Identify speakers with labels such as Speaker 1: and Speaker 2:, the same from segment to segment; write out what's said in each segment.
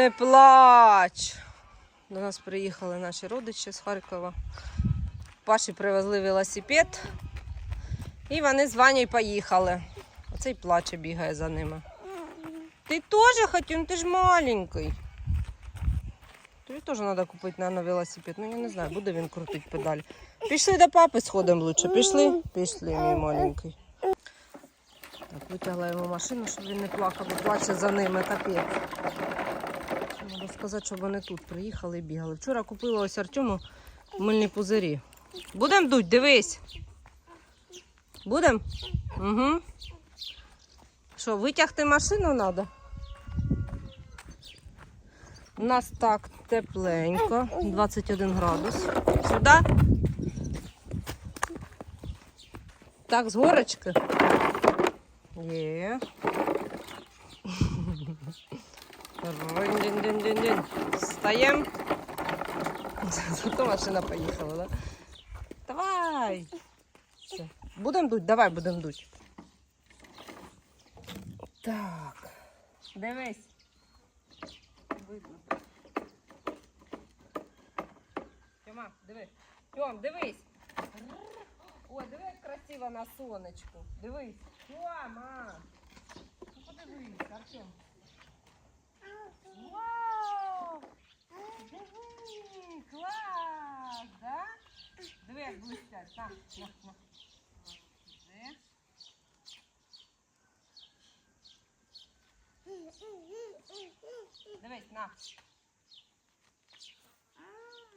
Speaker 1: не плач. До нас приїхали наші родичі з Харкова. Паші привезли велосипед. І вони з Ванею поїхали. Оцей плаче бігає за ними. Ти теж хотів, ти ж маленький. Тобі теж треба купити, мабуть, велосипед. Ну я не знаю, буде він крутити педалі. Пішли до папи сходимо лучше. Пішли? Пішли, мій маленький. Так, витягла йому машину, щоб він не плакав, бо плаче за ними капець. Треба сказати, щоб вони тут приїхали і бігали. Вчора купила ось Артему мильні пузирі. Будем дуть, дивись. Будем? Угу. Що, витягти машину треба? У нас так тепленько, 21 градус. Сюди? Так, з горочки. Є. Рин-дин-дин-дин-дин. Встаємо. Зато машина поїхала, да? Давай. Все. Будем дуть, давай будем дуть. Так. Дивись. Видно. Тьома, диви. Тьом, дивись. Ой, диви, як красиво на сонечку. Дивись. Тьома. Ну подивись, Артем. Вау! Диви, клас, да? Диви, як блистять. На. Дивись, на.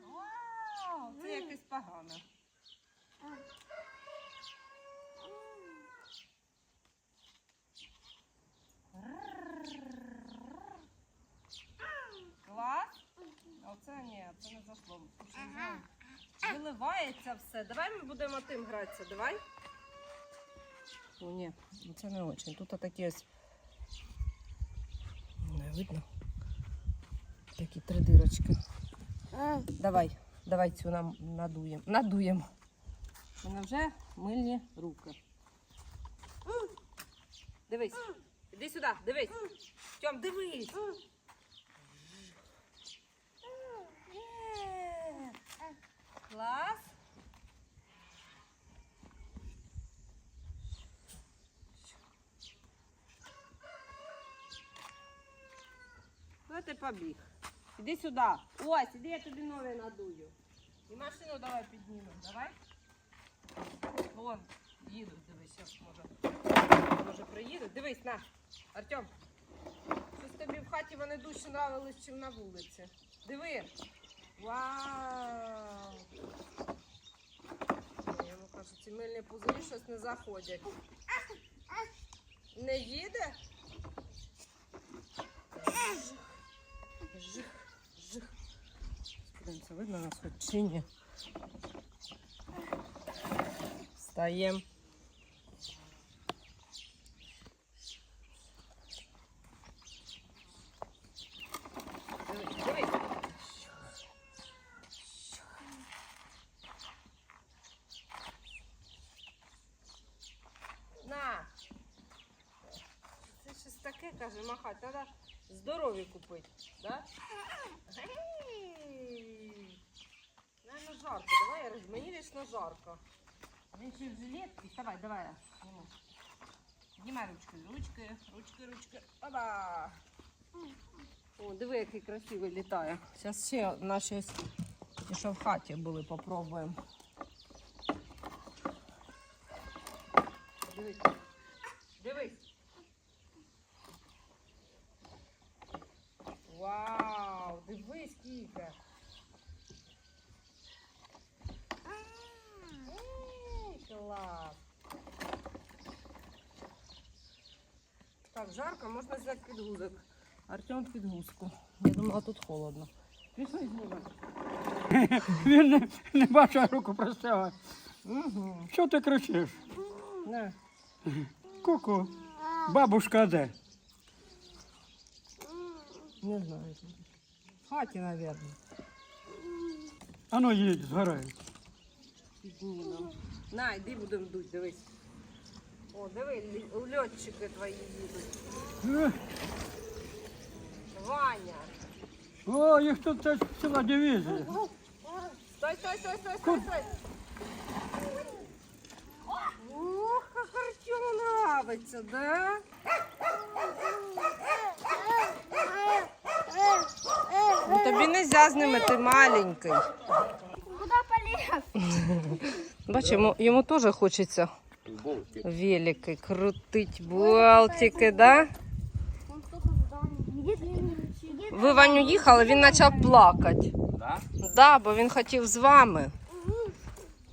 Speaker 1: Вау, це якесь погане. Клас? Оце ні, це не зашло. Виливається все. Давай ми будемо тим гратися, давай. О, ні, ну це не очень. Тут такі ось. Не видно. Такі три дирочки. Давай, давай цю нам надуємо. Надуємо. У мене вже мильні руки. Дивись. Іди сюди, дивись. Тьом, дивись. Клас. Куди ти побіг? Іди сюди. Ось, іди, я тобі нові надую. І машину давай піднімемо. Давай. Вон, їдуть, дивись, зараз може. Може приїдуть. Дивись, на. Артем. Щось тобі в хаті вони дужче нравились, чим на вулиці. Диви. Вау! Я йому кажу, ці мильні пузирі щось не заходять. Не їде? Жих, жих. Подивимося, видно нас хоч чи ні. Встаємо. Дивись, дивись. На. Це щось таке, каже, махать. Треба здорові купити. Да? Наверно, жарко. Давай я роз- Мені жарко. Він ще в жилетці. Давай, давай. Знімай ручки, ручки, ручки, ручки. Опа! О, диви, який красивий літає. Зараз ще наші що в хаті були, попробуємо. Дивись. Дивись. Вау, дивись скільки. Ей, клас. Так, жарко, можна взяти підгузок. Артем підгузку. Я думала, тут холодно. Пішли знімати.
Speaker 2: Він не, не бачить руку простягає.
Speaker 1: Угу.
Speaker 2: Що ти кричиш?
Speaker 1: На.
Speaker 2: Ку-ку. Бабушка де?
Speaker 1: Не знаю. В хаті, мабуть.
Speaker 2: Ану їдь, згорай.
Speaker 1: Піднімемо. На, йди будемо дуть, дивись. О, диви, лі- льотчики твої їдуть.
Speaker 2: Е,
Speaker 1: Ваня.
Speaker 2: О, їх тут теж ціла дивізія.
Speaker 1: Стой, стой, стой, стой, стой, стой. Ух, как Артему нравится, да? Ну, тобі не можна з ними, ти маленький.
Speaker 3: Куда полез?
Speaker 1: Бач, йому, йому теж хочеться велики крутить, болтики, да? Ви Ваню їхали, він почав плакати.
Speaker 2: Да?
Speaker 1: Да, бо він хотів з вами.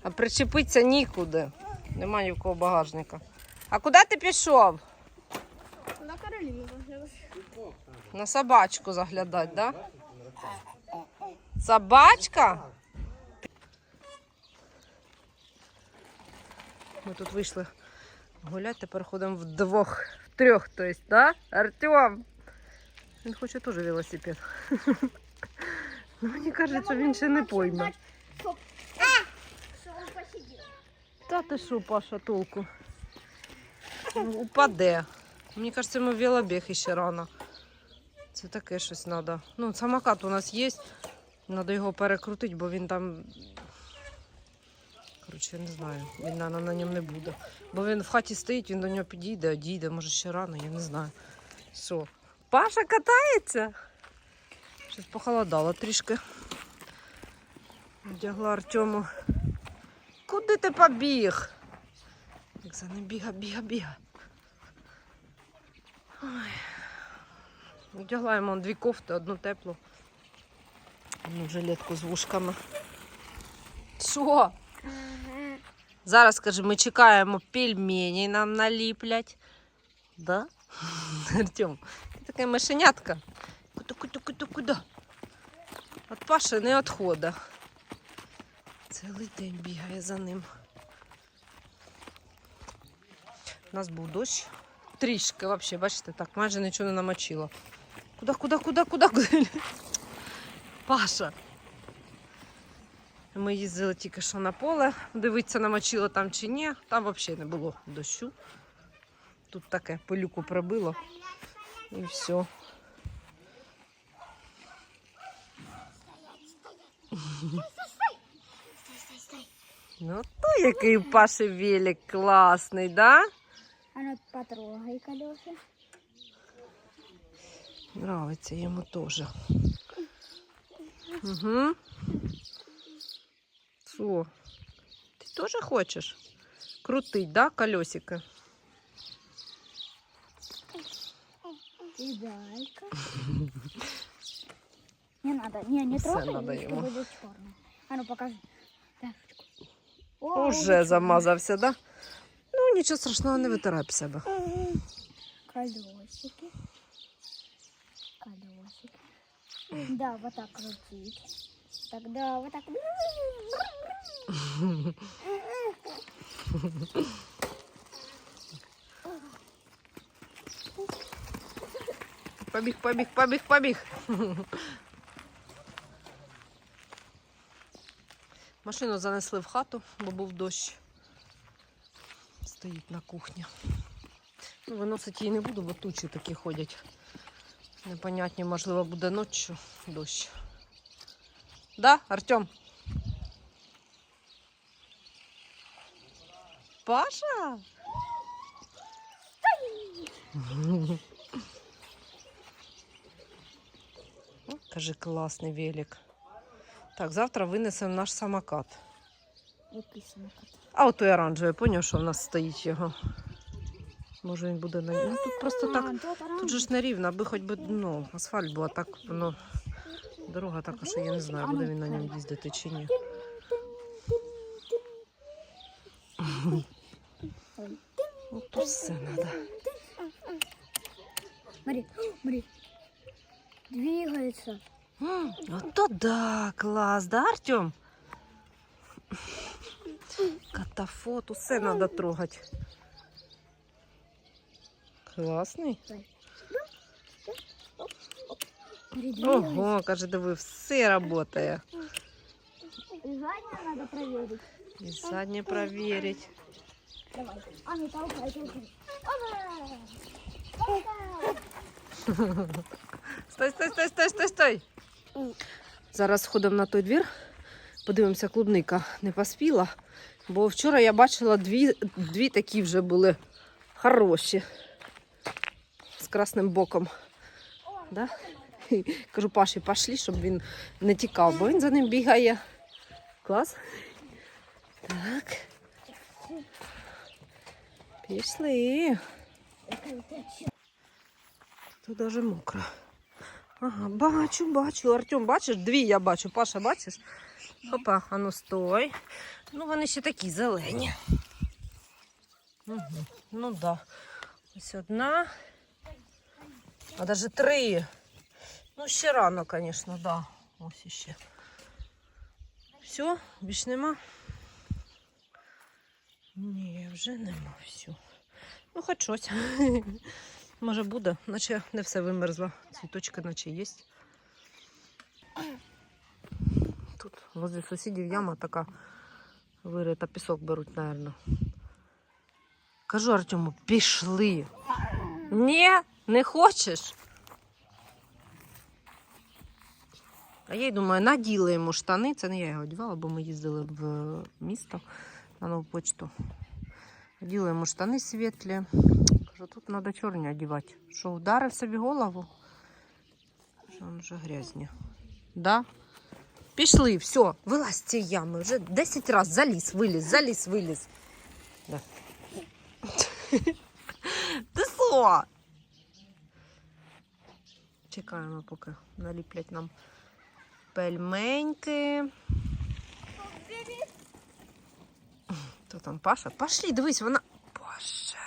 Speaker 1: А причепитися нікуди. Нема ні в кого багажника. А куди ти пішов?
Speaker 3: На Каролину.
Speaker 1: На собачку заглядати, да? Собачка? Ми тут вийшли гуляти, тепер ходимо вдвох, в трьох, то есть, да? Артем! Він хоче теж велосипед. Ну, Мені кажеться, він ще не пойме. Та ти що, Паша, толку? Ну, Упаде. Мені кажеться, в велобіг іще рано. Це таке щось треба. Ну, самокат у нас є. Треба його перекрутити, бо він там. Коротше, я не знаю. Він на, на ньому не буде. Бо він в хаті стоїть, він до нього підійде, одійде, може ще рано, я не знаю. Що? Паша катається? Щось похолодало трішки. Одягла Артему. Куди ти побіг? Як за ним біга, біга, біга. Ой. Одягла йому дві кофти, одну теплу. Одну жилетку з вушками. Що? Зараз, скажи, ми чекаємо пельмені нам наліплять. Да? Артем, ти така мишенятка. Куди, куди, куди, куди? От Паши не відходить. Цілий день бігає за ним. У нас був дощ. Трішки взагалі, бачите, так, майже нічого не намочило. Куди, куди, куди, куди? Паша. Ми їздили тільки що на поле, дивитися, намочило там чи ні. Там взагалі не було дощу. Тут таке пилюку пробило. І все. Ну, то який у Паші велик класний, да?
Speaker 3: Ну потрогай колеса.
Speaker 1: Нравиться йому теж. Угу. Що? Ти теж хочеш? Крутить, да, колесико?
Speaker 3: И дай-ка. Не надо, не, не трогай,
Speaker 1: надо ему.
Speaker 3: будет черный. А ну покажи. О,
Speaker 1: Уже замазався, да? Ну, нічого страшного, не витирай об себе.
Speaker 3: Колесики. Колесики. Да, вот так крутить. Тогда вот так.
Speaker 1: Побіг, побіг, побіг, побіг. Машину занесли в хату, бо був дощ. Стоїть на кухні. Ну, виносити її не буду, бо тучі такі ходять. Непонятні, можливо, буде ночі дощ. Да, Артем? Паша? О, Каже, класний велик. Так, завтра винесемо наш самокат.
Speaker 3: Написано.
Speaker 1: А от той оранжевий, поняв, що в нас стоїть його. Може він буде на. Ну тут просто так. Тут же ж не рівно, аби хоч би ну, асфальт був, а так воно. Дорога така, що я не знаю, буде він на ньому їздити чи ні. Ну, тут все треба.
Speaker 3: Смотри, смотри. Двигается.
Speaker 1: Ото да, клас, да, Артем? Катафот, усе треба трогати. Класний. Ого, каже, диви, все працює.
Speaker 3: И заднее надо проверить.
Speaker 1: І заднє перевірити.
Speaker 3: Давай. А ну толкай, толкай.
Speaker 1: Стой, стой, стой, стой, стой, стой. Зараз сходимо на той двір, подивимося, клубника не поспіла. Бо вчора я бачила дві, дві такі вже були хороші. Красним боком. Да? Кажу, Паші, пошли, щоб він не тікав, бо він за ним бігає. Клас. Так. Пішли. Тут даже мокро. Ага, бачу, бачу. Артем, бачиш? Дві я бачу. Паша, бачиш? Опа, а ну стой. Ну, вони ще такі зелені. Угу. Ну так. Да. Ось одна. А навіть три. Ну, ще рано, звісно, да. Ось іще. Все, більш нема. Ні, вже нема все. Ну, хоч щось. Може буде, наче не все вимерзло. Цвіточки наче є. Тут возле сусідів яма така вирита, пісок беруть, напевно. Кажу Артему, пішли. Ні, не хочеш. А я й думаю, наділи йому штани. Це не я його одягала, бо ми їздили в місто на нову почту. Оділа йому штани світлі. Кажу, тут треба чорні одягати. Що, вдарив собі голову? Що він вже грязні. Да? Пішли, все, вилазь з цієї ями. Вже 10 разів заліз, виліз, заліз, виліз. Да. Що? Чекаємо, поки наліплять нам пельменьки. Хто там Паша? Пошли, дивись, вона. Боже.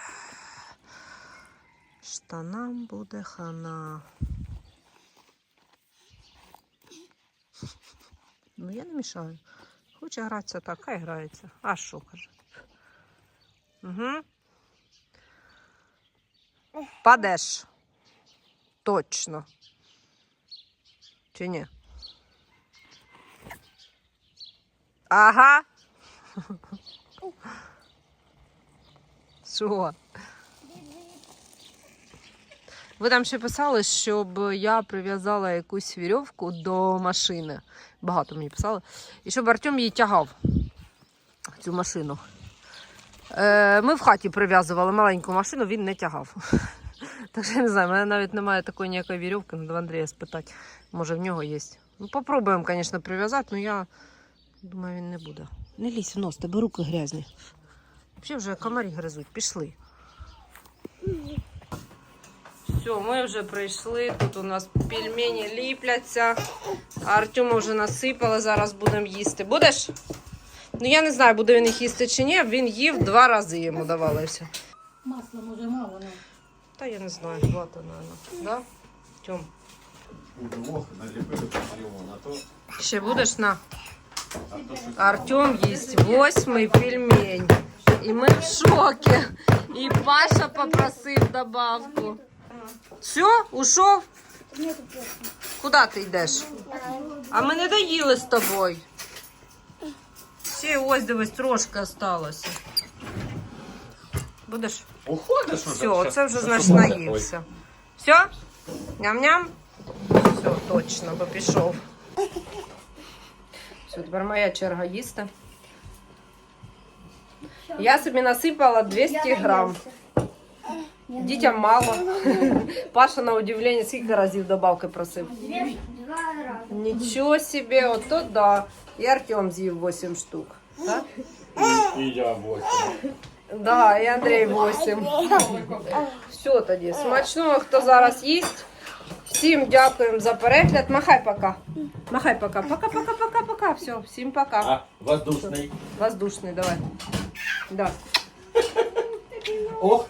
Speaker 1: Штанам буде хана. Ну, я не мішаю. Хоче гратися так, хай грається. А що каже? Угу. Падеш. Точно. Чи ні? Ага. Що? Ви там ще писали, щоб я прив'язала якусь вірьовку до машини. Багато мені писали. І щоб Артем її тягав, цю машину. Е, ми в хаті прив'язували маленьку машину, він не тягав. Так що я не знаю, в мене навіть немає такої ніякої вірьовки, треба Андрія спитати. Може в нього є. Ну, попробуємо, звісно, прив'язати, але я думаю, він не буде. Не лізь в нос, тебе руки грязні. Взагалі вже комарі гризуть, пішли. Все, ми вже прийшли. Тут у нас пельмені ліпляться. Артема вже насипали, зараз будемо їсти. Будеш? Ну я не знаю, буде він їх їсти чи ні. Він їв два рази йому давали все.
Speaker 2: Масла може мало, ну.
Speaker 1: Та я не знаю, хватить, мабуть. Да? Тьом. Ще будеш на? Артем їсть восьмий пельмень. І ми в шокі. І Паша попросив добавку. Все, ушов? Куди ти йдеш? А ми не доїли з тобою. Ще ось дивись, трошки осталося. Будеш?
Speaker 4: Уходиш?
Speaker 1: Все,
Speaker 4: Щас-
Speaker 1: оце вже
Speaker 4: щас
Speaker 1: наївся. Все? Ням-ням? Все, точно, бо пішов. Все, тепер моя черга їсти. Я собі насипала 200 грам. Дітям мало. Паша на удивлення скільки разів добавки просив. Нічого собі, ото да. І Артем з'їв 8 штук. Так?
Speaker 4: І, і я восьм.
Speaker 1: Да, і Андрій 8. Все тоді. Смачного, хто зараз їсть. Всім дякуємо за перегляд. Махай пока. Махай пока. Пока, пока, пока, пока. Все, всім пока.
Speaker 4: А, воздушний.
Speaker 1: Воздушний, давай. Да.
Speaker 4: Ох,